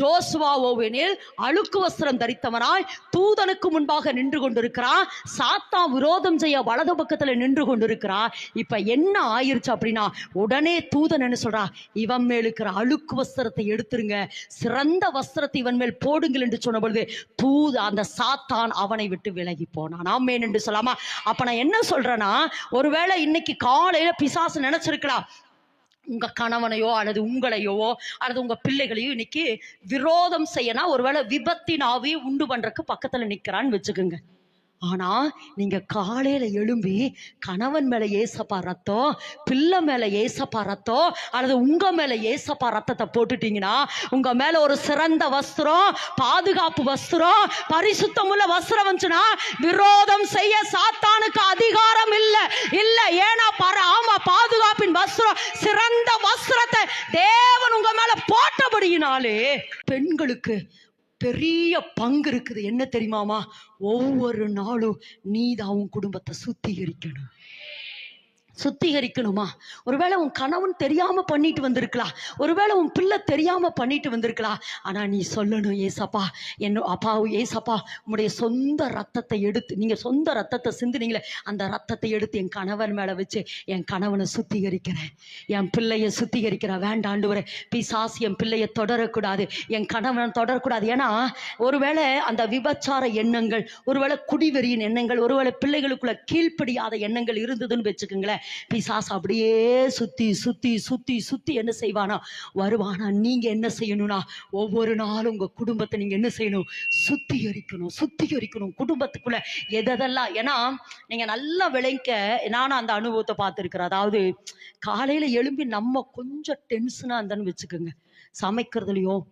ஜோஸ்வாவோவெனில் அழுக்கு வஸ்திரம் தரித்தவனாய் தூதனுக்கு முன்பாக நின்று கொண்டிருக்கிறான். சாத்தா விரோதம் செய்ய வலது பக்கத்துல நின்று கொண்டிருக்கிறான். இப்ப என்ன ஆயிருச்சு அப்படின்னா உடனே தூதன் என்ன சொல்றா? இவன் மேல் இருக்கிற அழுக்கு வஸ்திரத்தை எடுத்துருங்க. சிறந்த வஸ்திரத்தை இவன் மேல் போடுங்கள் என்று சொன்ன பொழுது தூத அந்த சாத்தான் அவனை விட்டு விலகி போனான். ஆமேன் என்று சொல்லாமா? அப்ப நான் என்ன சொல்றேன்னா ஒருவேளை இன்னைக்கு காலையில பிசாசு நினைச்சிருக்கலாம் உங்கள் கணவனையோ அல்லது உங்களையோ அல்லது உங்கள் பிள்ளைகளையோ இன்னைக்கு விரோதம் செய்யனா ஒருவேளை விபத்தின் ஆவி உண்டு பண்ணுறக்கு பக்கத்தில் நிற்கிறான்னு வச்சுக்கோங்க. ஆனால் நீங்கள் காலையில் எழும்பி கணவன் மேலே ஏசப்பா ரத்தம் பிள்ளை மேலே ஏசப்பா ரத்தம் அல்லது உங்கள் மேலே ஏசப்பா ரத்தத்தை போட்டுட்டீங்கன்னா உங்கள் மேலே ஒரு சிறந்த வஸ்திரம் பாதுகாப்பு வஸ்திரம் பரிசுத்தமுள்ள வஸ்திரம் வந்துச்சுன்னா விரோதம் செய்ய சாத்தானுக்கு அதிகாரம் வஸ்திரம் சிறந்த வஸ்திரத்தை தேவன் உங்க மேல போட்டபடியினாலே பெண்களுக்கு பெரிய பங்கு இருக்குது. என்ன தெரியுமாமா? ஒவ்வொரு நாளும் நீதான் உன் குடும்பத்தை சுத்திகரிக்கணும். சுத்திகரிக்கணுமா? ஒருவேளை உன் கணவன் தெரியாம பண்ணிட்டு வந்திருக்கலாம். ஒருவேளை உன் பிள்ளை தெரியாம பண்ணிட்டு வந்திருக்கலாம். ஆனா நீ சொல்லணும் ஏசப்பா என்ன அப்பா ஏசப்பா உங்களுடைய சொந்த ரத்தத்தை எடுத்து நீங்க சொந்த ரத்தத்தை சிந்துனீங்களே அந்த ரத்தத்தை எடுத்து என் கணவன் மேல வச்சு என் கணவனை சுத்திகரிக்கிறேன். என் பிள்ளைய சுத்திகரிக்கிறேன் வேண்டாண்டு வர பிசாசு என் பிள்ளைய தொடரக்கூடாது. என் கணவன் தொடரக்கூடாது. ஏன்னா ஒருவேளை அந்த விபச்சார எண்ணங்கள் ஒருவேளை குடிவெறியின் எண்ணங்கள் ஒருவேளை பிள்ளைகளுக்குள்ள கீழ்ப்படியாத எண்ணங்கள் இருந்ததுன்னு வச்சுக்கோங்களேன். பிசாசு அப்படியே சுத்தி சுத்தி சுத்தி சுத்தி என்ன செய்வானா? வருவானா. நீங்க என்ன செய்யணும்னா ஒவ்வொரு நாளும் உங்க குடும்பத்தை நீங்க என்ன செய்யணும்? சுத்திகரிக்கணும் சுத்திகரிக்கணும். குடும்பத்துக்குள்ள எதெல்லாம் ஏன்னா நீங்க நல்லா விளைக்க நானும் அந்த அனுபவத்தை பார்த்துருக்குறேன். அதாவது காலையில எழும்பி நம்ம கொஞ்சம் டென்ஷனா இருந்தேன்னு வச்சுக்கோங்க. சமைக்கிறதுலையும்